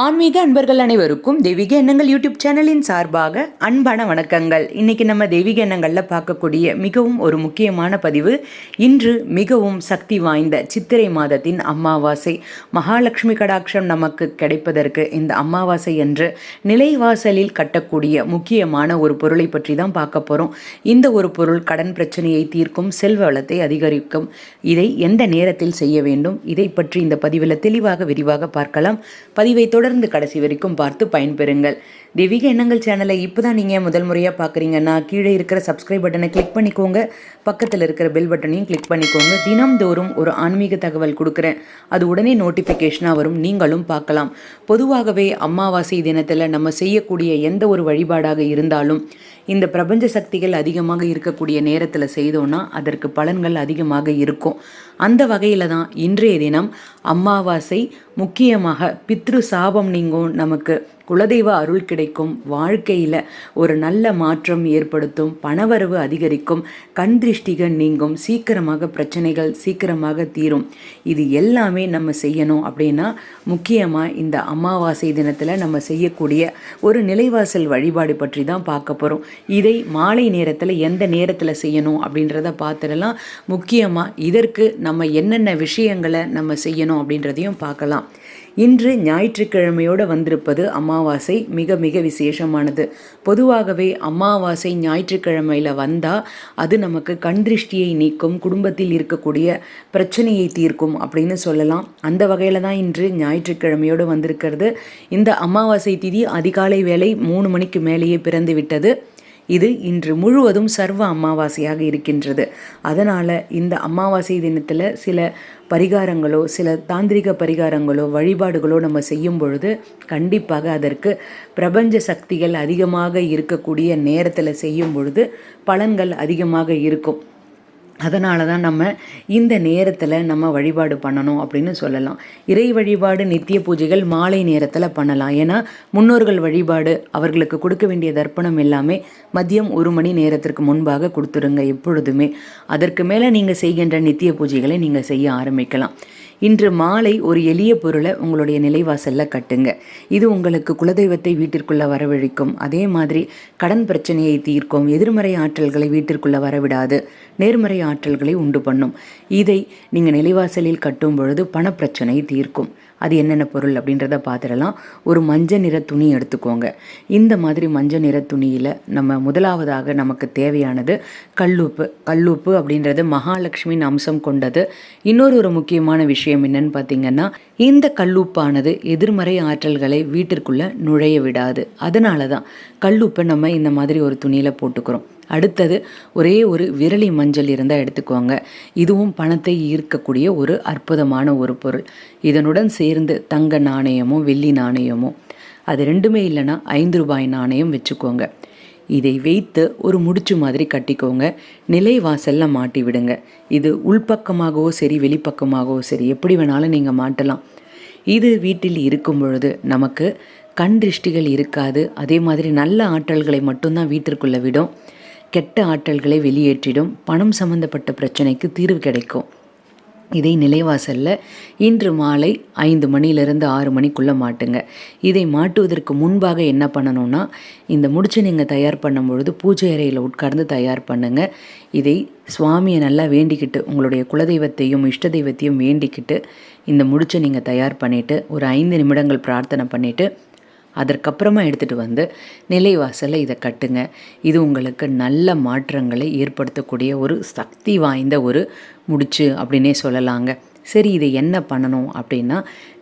ஆன்மீக அன்பர்கள் அனைவருக்கும் தெய்வீக எண்ணங்கள் யூடியூப் சேனலின் சார்பாக அன்பான வணக்கங்கள். இன்னைக்கு நம்ம தெய்வீக எண்ணங்களில் பார்க்கக்கூடிய மிகவும் ஒரு முக்கியமான பதிவு இன்று மிகவும் சக்தி வாய்ந்த சித்திரை மாதத்தின் அமாவாசை. மகாலட்சுமி கடாட்சம் நமக்கு கிடைப்பதற்கு இந்த அமாவாசை என்று நிலைவாசலில் கட்டக்கூடிய முக்கியமான ஒரு பொருளை பற்றி தான் பார்க்க போகிறோம் இந்த ஒரு பொருள் கடன் பிரச்சனையை தீர்க்கும் செல்வ வளத்தை அதிகரிக்கும். இதை எந்த நேரத்தில் செய்ய வேண்டும்? இதை பற்றி இந்த பதிவில் தெளிவாக விரிவாக பார்க்கலாம். பதிவை தொடர்ந்து கடைசி வரைக்கும் பார்த்து பயன்பெறுங்கள். தெய்வீக எண்ணங்கள் சேனலை இப்போ தான் நீங்கள் முதல் முறையாக பார்க்குறீங்கன்னா கீழே இருக்கிற சப்ஸ்கிரைப் பட்டனை கிளிக் பண்ணிக்கோங்க. பக்கத்தில் இருக்கிற பெல் பட்டனையும் கிளிக் பண்ணிக்கோங்க. தினம்தோறும் ஒரு ஆன்மீக தகவல் கொடுக்குறேன். அது உடனே நோட்டிஃபிகேஷனாக வரும். நீங்களும் பார்க்கலாம். பொதுவாகவே அமாவாசை தினத்தில் நம்ம செய்யக்கூடிய எந்த ஒரு வழிபாடாக இருந்தாலும் இந்த பிரபஞ்ச சக்திகள் அதிகமாக இருக்கக்கூடிய நேரத்தில் செய்தோன்னா அதற்கு பலன்கள் அதிகமாக இருக்கும். அந்த வகையில் தான் இன்றைய தினம் அமாவாசை முக்கியமாக பித்ரு சாபம் நீங்கும் நமக்கு. குலதெய்வ அருள் கிடைக்கும். வாழ்க்கையில் ஒரு நல்ல மாற்றம் ஏற்படுத்தும். பணவரவு அதிகரிக்கும். கண் திருஷ்டிகள் நீங்கும். சீக்கிரமாக பிரச்சனைகள் சீக்கிரமாக தீரும். இது எல்லாமே நம்ம செய்யணும் அப்படின்னா முக்கியமாக இந்த அமாவாசை தினத்தில் நம்ம செய்யக்கூடிய ஒரு நிலைவாசல் வழிபாடு பற்றி தான் பார்க்க போகிறோம் இதை மாலை நேரத்தில் எந்த நேரத்தில் செய்யணும் அப்படின்றத பார்த்துடலாம். முக்கியமாக இதற்கு நம்ம என்னென்ன விஷயங்களை நம்ம செய்யணும் அப்படின்றதையும் பார்க்கலாம். இன்று ஞாயிற்றுக்கிழமையோடு வந்திருப்பது அமாவாசை மிக மிக விசேஷமானது. பொதுவாகவே அமாவாசை ஞாயிற்றுக்கிழமையில் வந்தால் அது நமக்கு கண் திருஷ்டியை நீக்கும் குடும்பத்தில் இருக்கக்கூடிய பிரச்சனையை தீர்க்கும் அப்படின்னு சொல்லலாம். அந்த வகையில் தான் இன்று ஞாயிற்றுக்கிழமையோடு வந்திருக்கிறது. இந்த அமாவாசை திதி அதிகாலை வேலை மூணு மணிக்கு மேலேயே பிறந்து விட்டது இது இன்று முழுவதும் சர்வ அமாவாசையாக இருக்கின்றது. அதனால் இந்த அமாவாசை தினத்தில் சில பரிகாரங்களோ சில தாந்திரிக பரிகாரங்களோ வழிபாடுகளோ நம்ம செய்யும் பொழுது கண்டிப்பாக அதற்கு பிரபஞ்ச சக்திகள் அதிகமாக இருக்கக்கூடிய நேரத்தில் செய்யும் பொழுது பலன்கள் அதிகமாக இருக்கும். அதனால தான் நம்ம இந்த நேரத்தில் நம்ம வழிபாடு பண்ணணும் அப்படின்னு சொல்லலாம். இறை வழிபாடு நித்திய பூஜைகள் மாலை நேரத்தில் பண்ணலாம். ஏன்னா முன்னோர்கள் வழிபாடு அவர்களுக்கு கொடுக்க வேண்டிய தர்ப்பணம் எல்லாமே மதியம் ஒரு மணி நேரத்திற்கு முன்பாக கொடுத்துருங்க எப்பொழுதுமே. அதற்கு மேலே நீங்கள் செய்கின்ற நித்திய பூஜைகளை நீங்கள் செய்ய ஆரம்பிக்கலாம். இன்று மாலை ஒரு எளிய பொருளை உங்களுடைய நிலைவாசலில் கட்டுங்க. இது உங்களுக்கு குலதெய்வத்தை வீட்டிற்குள்ளே வரவழைக்கும். அதே மாதிரி கடன் பிரச்சனையை தீர்க்கும். எதிர்மறை ஆற்றல்களை வீட்டிற்குள்ளே வரவிடாது. நேர்மறை ஆற்றல்களை உண்டு பண்ணும். இதை நீங்கள் நிலைவாசலில் கட்டும் பொழுது பணப்பிரச்சனை தீர்க்கும். அது என்னென்ன பொருள் அப்படின்றத பார்த்துடலாம். ஒரு மஞ்சள் நிற துணி எடுத்துக்கோங்க. இந்த மாதிரி மஞ்சள் நிற துணியில் நம்ம முதலாவதாக நமக்கு தேவையானது கல்லுப்பு. கல்லுப்பு அப்படின்றது மகாலட்சுமியின் அம்சம் கொண்டது. இன்னொரு ஒரு முக்கியமான விஷயம் என்னன்னு பார்த்தீங்கன்னா இந்த கல்லுப்பானது எதிர்மறை ஆற்றல்களை வீட்டிற்குள்ளே நுழைய விடாது. அதனால தான் கல்லுப்பை நம்ம இந்த மாதிரி ஒரு துணியில் போட்டுக்கிறோம். அடுத்தது ஒரே ஒரு விரலி மஞ்சள் இருந்தால் எடுத்துக்கோங்க. இதுவும் பணத்தை ஈர்க்கக்கூடிய ஒரு அற்புதமான ஒரு பொருள். இதனுடன் சேர்ந்து தங்க நாணயமோ வெள்ளி நாணயமோ அது ரெண்டுமே இல்லைன்னா ஐந்து ரூபாய் நாணயம் வச்சுக்கோங்க. இதை வைத்து ஒரு முடிச்சு மாதிரி கட்டிக்கோங்க. நிலை வாசலில் மாட்டி விடுங்க. இது உள்பக்கமாகவோ சரி வெளிப்பக்கமாகவோ சரி எப்படி வேணாலும் நீங்கள் மாட்டலாம். இது வீட்டில் இருக்கும் பொழுது நமக்கு கண் திருஷ்டிகள் இருக்காது. அதே மாதிரி நல்ல ஆற்றல்களை மட்டும்தான் வீட்டிற்குள்ளே விடும். கெட்ட ஆற்றல்களை வெளியேற்றிடும் பணம் சம்பந்தப்பட்ட பிரச்சனைக்கு தீர்வு கிடைக்கும். இதை நிலைவாசலில் இன்று மாலை ஐந்து மணிலிருந்து ஆறு மணிக்குள்ளே மாட்டுங்க. இதை மாட்டுவதற்கு முன்பாக என்ன பண்ணணும்னா இந்த முடிச்சு நீங்கள் தயார் பண்ணும் பொழுது பூஜை அறையில் உட்கார்ந்து தயார் பண்ணுங்கள் இதை சுவாமியை நல்லா வேண்டிக்கிட்டு உங்களுடைய குலதெய்வத்தையும் இஷ்ட தெய்வத்தையும் வேண்டிக்கிட்டு இந்த முடிச்சை நீங்கள் தயார் பண்ணிவிட்டு ஒரு ஐந்து நிமிடங்கள் பிரார்த்தனை பண்ணிவிட்டு அதற்கப்புறமா எடுத்துகிட்டு வந்து நிலைவாசலில் இதை கட்டுங்க. இது உங்களுக்கு நல்ல மாற்றங்களை ஏற்படுத்தக்கூடிய ஒரு சக்தி வாய்ந்த ஒரு முடிச்சு அப்படின்னே சொல்லலாங்க. சரி இதை என்ன பண்ணணும் அப்படின்னா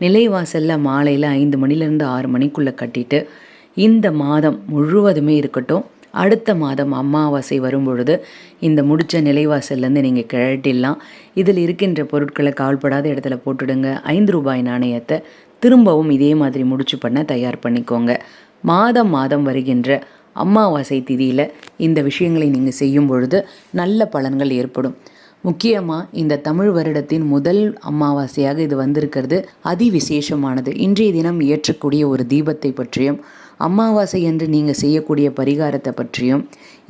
நிலைவாசலில் மாலையில் ஐந்து மணிலேருந்து ஆறு மணிக்குள்ளே கட்டிட்டு இந்த மாதம் முழுவதுமே இருக்கட்டும் அடுத்த மாதம் அமாவாசை வரும்பொழுது இந்த முடித்த நிலைவாசல்லேருந்து நீங்கள் கிழட்டிடலாம் இதில் இருக்கின்ற பொருட்களை கால்படாத இடத்துல போட்டுடுங்க. ஐந்து ரூபாய் நாணயத்தை திரும்பவும் இதே மாதிரி முடிச்சு பண்ண தயார் பண்ணிக்கோங்க. மாதம் மாதம் வருகின்ற அமாவாசை திதியில் இந்த விஷயங்களை நீங்கள் செய்யும் பொழுது நல்ல பலன்கள் ஏற்படும். முக்கியமாக இந்த தமிழ் வருடத்தின் முதல் அமாவாசையாக இது வந்திருக்கிறது. அதி விசேஷமானது இன்றைய தினம் ஏற்றக்கூடிய ஒரு தீபத்தை பற்றியும் அமாவாசை என்று நீங்கள் செய்யக்கூடிய பரிகாரத்தை பற்றியும்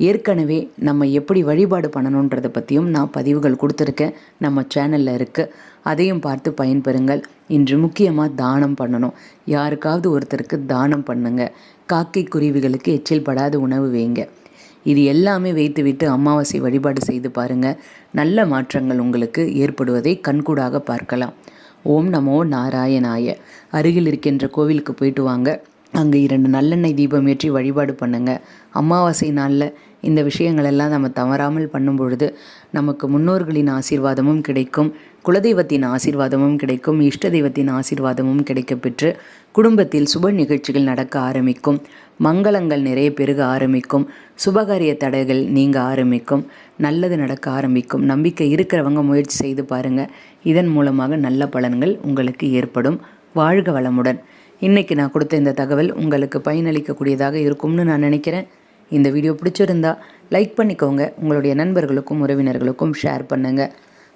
ஏற்கனவே நம்ம எப்படி வழிபாடு பண்ணணுன்றதை பற்றியும் நான் பதிவுகள் கொடுத்துருக்கேன். நம்ம சேனலில் இருக்குது அதையும் பார்த்து பயன்பெறுங்கள். இன்று முக்கியமாக தானம் பண்ணணும். யாருக்காவது ஒருத்தருக்கு தானம் பண்ணுங்கள் காக்கை குருவிகளுக்கு எச்சில் படாத உணவு வைங்க. இது எல்லாமே வைத்துவிட்டு அமாவாசை வழிபாடு செய்து பாருங்க. நல்ல மாற்றங்கள் உங்களுக்கு ஏற்படுவதை கண்கூடாக பார்க்கலாம். ஓம் நமோ நாராயணாய. அருகில் இருக்கின்ற கோவிலுக்கு போயிட்டு வாங்க. அங்கே இரண்டு நல்லெண்ணெய் தீபம் ஏற்றி வழிபாடு பண்ணுங்கள் அமாவாசை நாளில் இந்த விஷயங்களெல்லாம் நம்ம தவறாமல் பண்ணும் பொழுது நமக்கு முன்னோர்களின் ஆசீர்வாதமும் கிடைக்கும். குலதெய்வத்தின் ஆசீர்வாதமும் கிடைக்கும். இஷ்ட தெய்வத்தின் ஆசீர்வாதமும் கிடைக்கப்பெற்று குடும்பத்தில் சுப நிகழ்ச்சிகள் நடக்க ஆரம்பிக்கும். மங்களங்கள் நிறைய பெருக ஆரம்பிக்கும். சுபகாரிய தடைகள் நீங்க ஆரம்பிக்கும். நல்லது நடக்க ஆரம்பிக்கும். நம்பிக்கை இருக்கிறவங்க முயற்சி செய்து பாருங்க. இதன் மூலமாக நல்ல பலன்கள் உங்களுக்கு ஏற்படும். வாழ்க வளமுடன். இன்னைக்கு நான் கொடுத்த இந்த தகவல் உங்களுக்கு பயனளிக்கக்கூடியதாக இருக்கும்னு நான் நினைக்கிறேன். இந்த வீடியோ பிடிச்சிருந்தா லைக் பண்ணிக்கோங்க. உங்களுடைய நண்பர்களுக்கும் உறவினர்களுக்கும் ஷேர் பண்ணுங்கள்